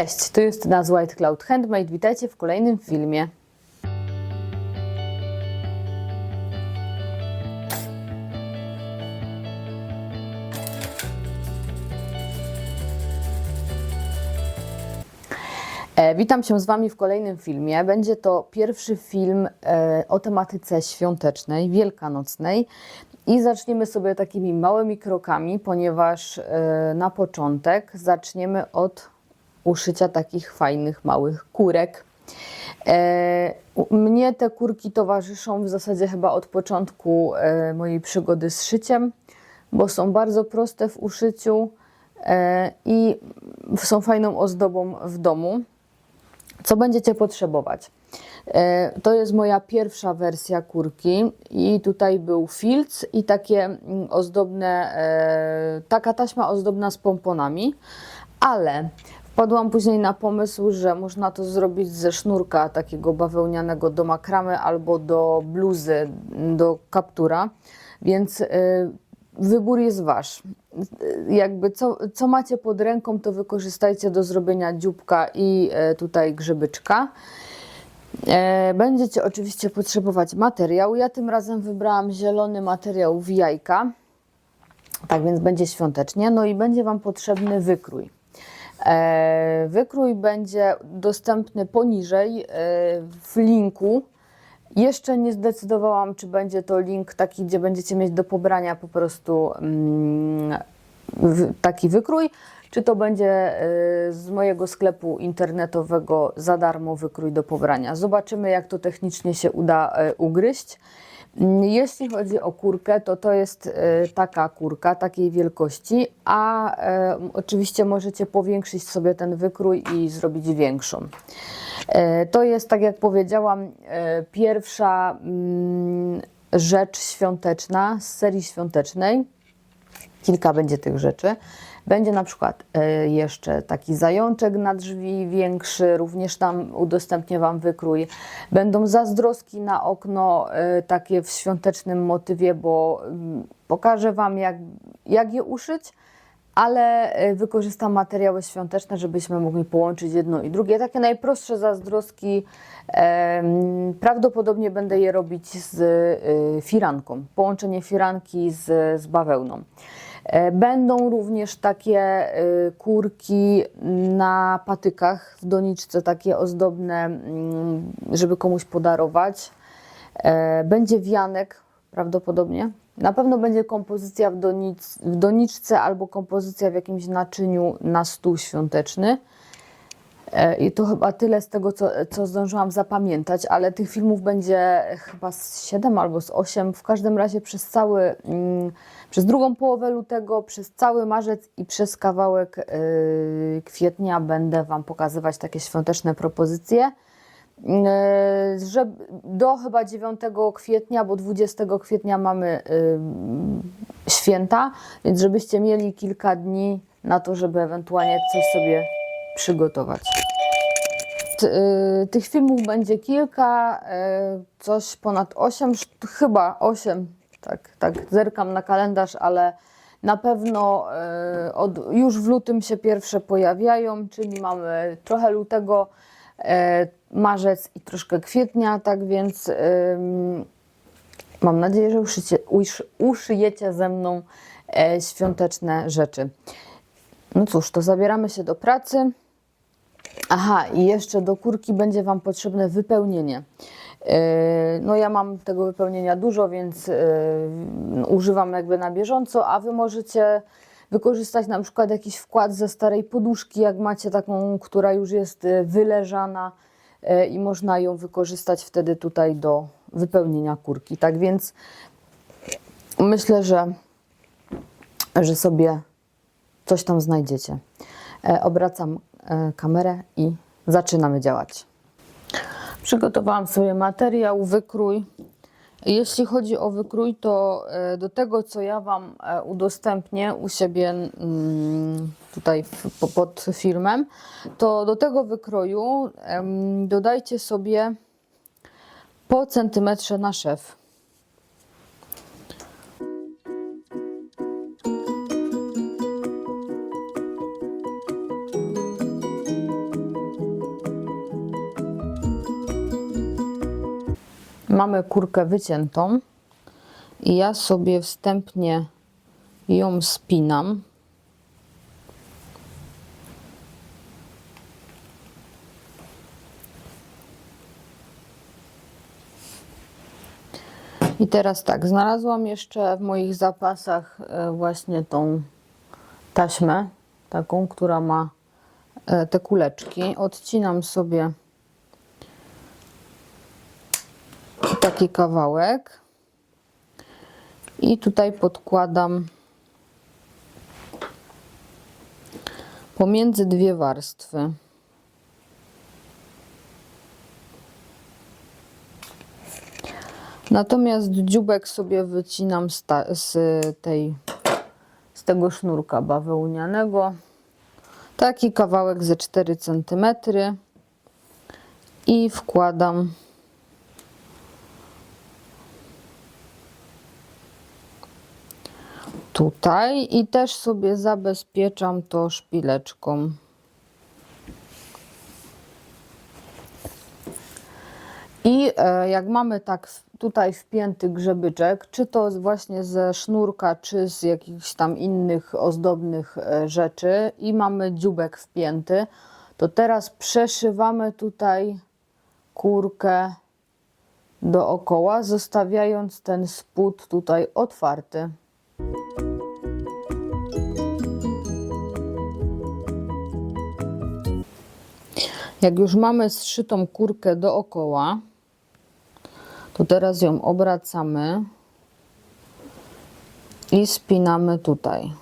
Cześć, tu Justyna z White Cloud Handmade. Witajcie w kolejnym filmie. E, Witam się z Wami w kolejnym filmie. Będzie to pierwszy film e, o tematyce świątecznej, wielkanocnej. I zaczniemy sobie takimi małymi krokami, ponieważ e, na początek zaczniemy od uszycia takich fajnych małych kurek. E, Mnie te kurki towarzyszą w zasadzie chyba od początku e, mojej przygody z szyciem, bo są bardzo proste w uszyciu e, i są fajną ozdobą w domu. Co będziecie potrzebować? To jest moja pierwsza wersja kurki i tutaj był filc i takie mm, ozdobne, taka taśma ozdobna z pomponami, ale wpadłam później na pomysł, że można to zrobić ze sznurka takiego bawełnianego do makramy albo do bluzy, do kaptura, więc e, wybór jest wasz. Jakby co, co macie pod ręką, to wykorzystajcie do zrobienia dzióbka i e, tutaj grzybyczka. E, Będziecie oczywiście potrzebować materiału. Ja tym razem wybrałam zielony materiał w jajka, tak więc będzie świątecznie. No i będzie Wam potrzebny wykrój. E, Wykrój będzie dostępny poniżej e, w linku. Jeszcze nie zdecydowałam, czy będzie to link taki, gdzie będziecie mieć do pobrania po prostu mm, taki wykrój, czy to będzie y, z mojego sklepu internetowego za darmo wykrój do pobrania. Zobaczymy, jak to technicznie się uda ugryźć. Jeśli chodzi o kurkę, to to jest y, taka kurka, takiej wielkości, a e, oczywiście możecie powiększyć sobie ten wykrój i zrobić większą. E, To jest, tak jak powiedziałam, e, pierwsza mm, rzecz świąteczna z serii świątecznej. Kilka będzie tych rzeczy. Będzie na przykład e, jeszcze taki zajączek na drzwi większy, również tam udostępnię Wam wykrój. Będą zazdroski na okno, e, takie w świątecznym motywie, bo mm, pokażę Wam, jak, jak je uszyć, ale e, wykorzystam materiały świąteczne, żebyśmy mogli połączyć jedno i drugie. Takie najprostsze zazdroski. Prawdopodobnie będę je robić z e, firanką. Połączenie firanki z, z bawełną. E, Będą również takie e, kurki na patykach w doniczce, takie ozdobne, mm, żeby komuś podarować. E, Będzie wianek prawdopodobnie. Na pewno będzie kompozycja w, donic, w doniczce albo kompozycja w jakimś naczyniu na stół świąteczny. E, I to chyba tyle z tego, co, co zdążyłam zapamiętać, ale tych filmów będzie chyba z 7 albo z 8. W każdym razie przez cały, mm, przez drugą połowę lutego, przez cały marzec i przez kawałek y, kwietnia będę Wam pokazywać takie świąteczne propozycje. E, że do chyba 9 kwietnia, bo 20 kwietnia mamy y, święta, więc żebyście mieli kilka dni na to, żeby ewentualnie coś sobie przygotować. Y, Tych filmów będzie kilka, y, coś ponad 8, szt- chyba 8, tak, tak, zerkam na kalendarz, ale na pewno od, już w lutym się pierwsze pojawiają, czyli mamy trochę lutego, marzec i troszkę kwietnia, tak więc mam nadzieję, że uszycie, usz, uszyjecie ze mną e, świąteczne rzeczy. No cóż, to zabieramy się do pracy. Aha, i jeszcze do kurki będzie Wam potrzebne wypełnienie. Yy, No ja mam tego wypełnienia dużo, więc używam jakby na bieżąco, a Wy możecie wykorzystać na przykład jakiś wkład ze starej poduszki, jak macie taką, która już jest yy, wyleżana yy, i można ją wykorzystać wtedy tutaj do wypełnienia kurki. Tak więc myślę, że, że sobie coś tam znajdziecie. E, Obracam e, kamerę i zaczynamy działać. Przygotowałam sobie materiał, wykrój. Jeśli chodzi o wykrój, to e, do tego, co ja Wam e, udostępnię u siebie mm, tutaj pod filmem, to do tego wykroju dodajcie sobie po centymetrze na szef. Mamy kurkę wyciętą i ja sobie wstępnie ją spinam. I teraz tak, znalazłam jeszcze w moich zapasach e, właśnie tą taśmę, taką, która ma e, te kuleczki. Odcinam sobie taki kawałek i tutaj podkładam pomiędzy dwie warstwy. Natomiast dziubek sobie wycinam z, z tej z tego sznurka bawełnianego. Taki kawałek ze 4 cm i wkładam tutaj i też sobie zabezpieczam to szpileczką. I e, jak mamy tak tutaj wpięty grzebyczek, czy to właśnie ze sznurka, czy z jakichś tam innych ozdobnych e, rzeczy i mamy dziubek wpięty, to teraz przeszywamy tutaj kurkę dookoła, zostawiając ten spód tutaj otwarty. Jak już mamy zszytą kurkę dookoła, to teraz ją obracamy i spinamy tutaj.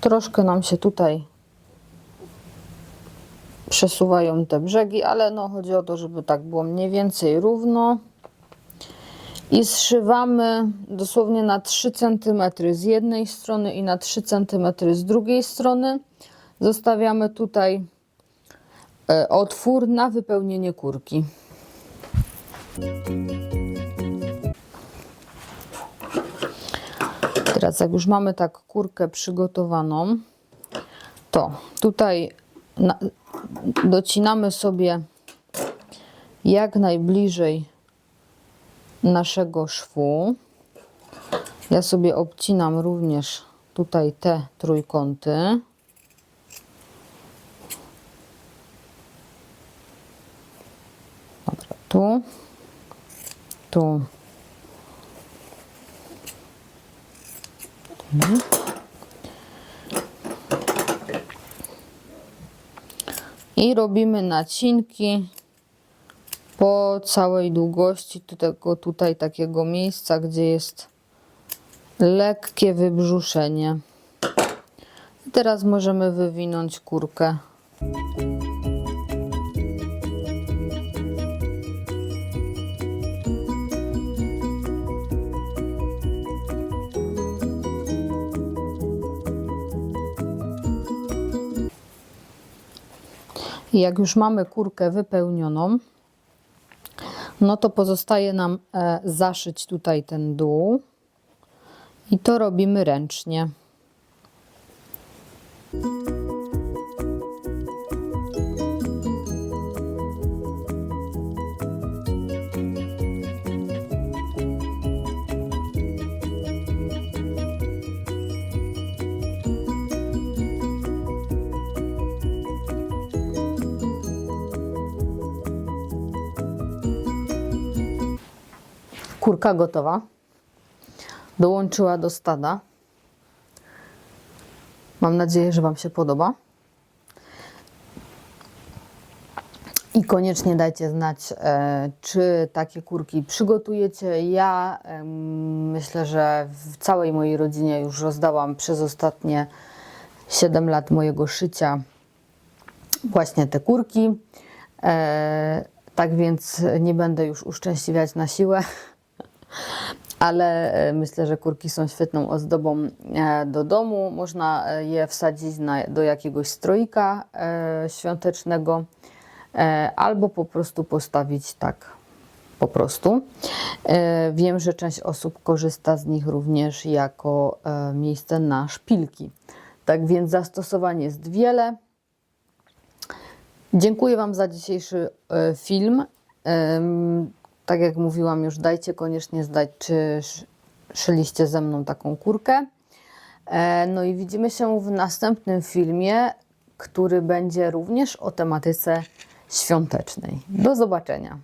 Troszkę nam się tutaj przesuwają te brzegi, ale no chodzi o to, żeby tak było mniej więcej równo. I zszywamy dosłownie na 3 cm z jednej strony i na 3 cm z drugiej strony. Zostawiamy tutaj e, otwór na wypełnienie kurki. Teraz jak już mamy tak kurkę przygotowaną, to tutaj docinamy sobie jak najbliżej naszego szwu. Ja sobie obcinam również tutaj te trójkąty. Dobra, tu, tu. I robimy nacinki po całej długości tego tutaj takiego miejsca, gdzie jest lekkie wybrzuszenie. I teraz możemy wywinąć kurkę. Jak już mamy kurkę wypełnioną, no to pozostaje nam e, zaszyć tutaj ten dół. I to robimy ręcznie. Kurka gotowa. Dołączyła do stada. Mam nadzieję, że Wam się podoba. I koniecznie dajcie znać, e, czy takie kurki przygotujecie. Ja myślę, że w całej mojej rodzinie już rozdałam przez ostatnie 7 lat mojego szycia właśnie te kurki. E, tak więc nie będę już uszczęśliwiać na siłę, ale e, myślę, że kurki są świetną ozdobą e, do domu. Można e, je wsadzić na, do jakiegoś stroika świątecznego albo po prostu postawić tak po prostu. Wiem, że część osób korzysta z nich również jako miejsce na szpilki. Tak więc zastosowań jest wiele. Dziękuję Wam za dzisiejszy film. Tak jak mówiłam już, dajcie koniecznie zdać, czy sz- szyliście ze mną taką kurkę. E, No i widzimy się w następnym filmie, który będzie również o tematyce świątecznej. Do zobaczenia.